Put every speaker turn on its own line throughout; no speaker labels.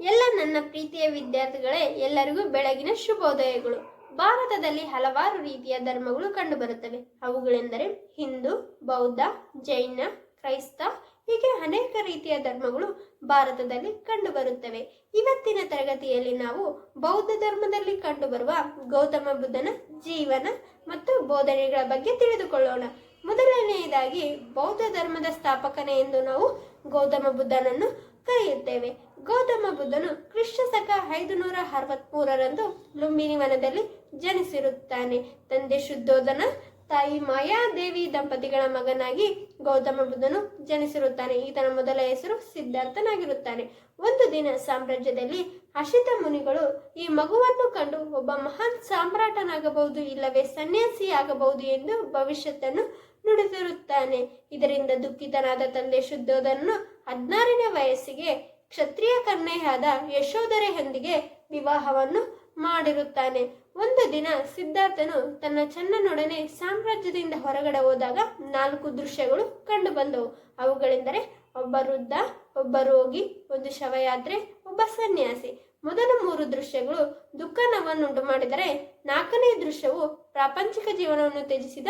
ಎಲ್ಲ ನನ್ನ ಪ್ರೀತಿಯ ವಿದ್ಯಾರ್ಥಿಗಳೇ, ಎಲ್ಲರಿಗೂ ಬೆಳಗಿನ ಶುಭೋದಯಗಳು. ಭಾರತದಲ್ಲಿ ಹಲವಾರು ರೀತಿಯ ಧರ್ಮಗಳು ಕಂಡುಬರುತ್ತವೆ. ಅವುಗಳೆಂದರೆ ಹಿಂದೂ, ಬೌದ್ಧ, ಜೈನ, ಕ್ರೈಸ್ತ, ಹೀಗೆ ಅನೇಕ ರೀತಿಯ ಧರ್ಮಗಳು ಭಾರತದಲ್ಲಿ ಕಂಡುಬರುತ್ತವೆ. ಇವತ್ತಿನ ತರಗತಿಯಲ್ಲಿ ನಾವು ಬೌದ್ಧ ಧರ್ಮದಲ್ಲಿ ಕಂಡುಬರುವ ಗೌತಮ ಬುದ್ಧನ ಜೀವನ ಮತ್ತು ಬೋಧನೆಗಳ ಬಗ್ಗೆ ತಿಳಿದುಕೊಳ್ಳೋಣ. ಮೊದಲನೆಯದಾಗಿ ಬೌದ್ಧ ಧರ್ಮದ ಸ್ಥಾಪಕನೇ ಎಂದು ನಾವು ಗೌತಮ ಬುದ್ಧನನ್ನು ಕರೆಯುತ್ತೇವೆ. ಗೌತಮ ಬುದ್ಧನು ಕೃಷ್ಣ ಶಕ ಐದು ನೂರ ಅರವತ್ಮೂರರಂದು ಲುಂಬಿನಿ ವನದಲ್ಲಿ ಜನಿಸಿರುತ್ತಾನೆ. ತಂದೆ ಶುದ್ಧೋಧನ ತಾಯಿ ಮಾಯಾದೇವಿ ದಂಪತಿಗಳ ಮಗನಾಗಿ ಗೌತಮ ಬುದ್ಧನು ಜನಿಸಿರುತ್ತಾನೆ. ಈತನ ಮೊದಲ ಹೆಸರು ಸಿದ್ಧಾರ್ಥನಾಗಿರುತ್ತಾನೆ. ಒಂದು ದಿನ ಸಾಮ್ರಾಜ್ಯದಲ್ಲಿ ಅಶಿತ ಮುನಿಗಳು ಈ ಮಗುವನ್ನು ಕಂಡು ಒಬ್ಬ ಮಹಾನ್ ಸಾಮ್ರಾಟನಾಗಬಹುದು ಇಲ್ಲವೇ ಸನ್ಯಾಸಿಯಾಗಬಹುದು ಎಂದು ಭವಿಷ್ಯತನ್ನು ನುಡಿದಿರುತ್ತಾನೆ. ಇದರಿಂದ ದುಃಖಿತನಾದ ತಂದೆ ಶುದ್ಧೋಧನನು ಹದಿನಾರನೇ ವಯಸ್ಸಿಗೆ ಕ್ಷತ್ರಿಯ ಕನ್ಯೆಯಾದ ಯಶೋಧರೆಯೊಂದಿಗೆ ವಿವಾಹವನ್ನು ಮಾಡಿರುತ್ತಾನೆ. ಒಂದು ದಿನ ಸಿದ್ಧಾರ್ಥನು ತನ್ನ ಚನ್ನನೊಡನೆ ಸಾಮ್ರಾಜ್ಯದಿಂದ ಹೊರಗಡೆ ಹೋದಾಗ ನಾಲ್ಕು ದೃಶ್ಯಗಳು ಕಂಡು ಬಂದವು. ಅವುಗಳೆಂದರೆ, ಒಬ್ಬ ವೃದ್ಧ, ಒಬ್ಬ ರೋಗಿ, ಒಂದು ಶವಯಾತ್ರೆ, ಒಬ್ಬ ಸನ್ಯಾಸಿ. ಮೊದಲ ಮೂರು ದೃಶ್ಯಗಳು ದುಃಖನವನ್ನುಂಟು ಮಾಡಿದರೆ, ನಾಲ್ಕನೇ ದೃಶ್ಯವು ಪ್ರಾಪಂಚಿಕ ಜೀವನವನ್ನು ತ್ಯಜಿಸಿದ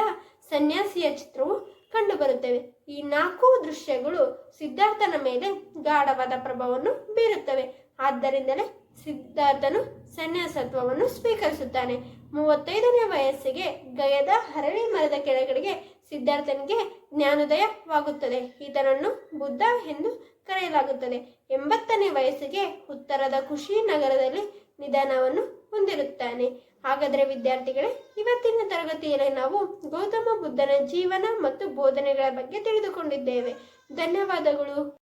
ಸನ್ಯಾಸಿಯ ಚಿತ್ರವು ಕಂಡುಬರುತ್ತವೆ. ಈ ನಾಲ್ಕು ದೃಶ್ಯಗಳು ಸಿದ್ಧಾರ್ಥನ ಮೇಲೆ ಗಾಢವಾದ ಪ್ರಭಾವವನ್ನು ಬೀರುತ್ತವೆ. ಆದ್ದರಿಂದಲೇ ಸಿದ್ಧಾರ್ಥನು ಸನ್ಯಾಸತ್ವವನ್ನು ಸ್ವೀಕರಿಸುತ್ತಾನೆ. ಮೂವತ್ತೈದನೇ ವಯಸ್ಸಿಗೆ ಗಯದ ಹರಳಿ ಮರದ ಕೆಳಗಡೆಗೆ ಸಿದ್ಧಾರ್ಥನಿಗೆ ಜ್ಞಾನೋದಯವಾಗುತ್ತದೆ. ಈತನನ್ನು ಬುದ್ಧ ಎಂದು ಕರೆಯಲಾಗುತ್ತದೆ. ಎಂಬತ್ತನೇ ವಯಸ್ಸಿಗೆ ಉತ್ತರದ ಖುಷಿ ನಗರದಲ್ಲಿ ನಿಧಾನವನ್ನು ಹೊಂದಿರುತ್ತಾನೆ. ಹಾಗಾದರೆ ವಿದ್ಯಾರ್ಥಿಗಳೇ ಇವತ್ತಿನ ತರಗತಿಯಲ್ಲಿ ನಾವು ಗೌತಮ ಬುದ್ಧನ ಜೀವನ ಮತ್ತು ಬೋಧನೆಗಳ ಬಗ್ಗೆ ತಿಳಿದುಕೊಂಡಿದ್ದೇವೆ. ಧನ್ಯವಾದಗಳು.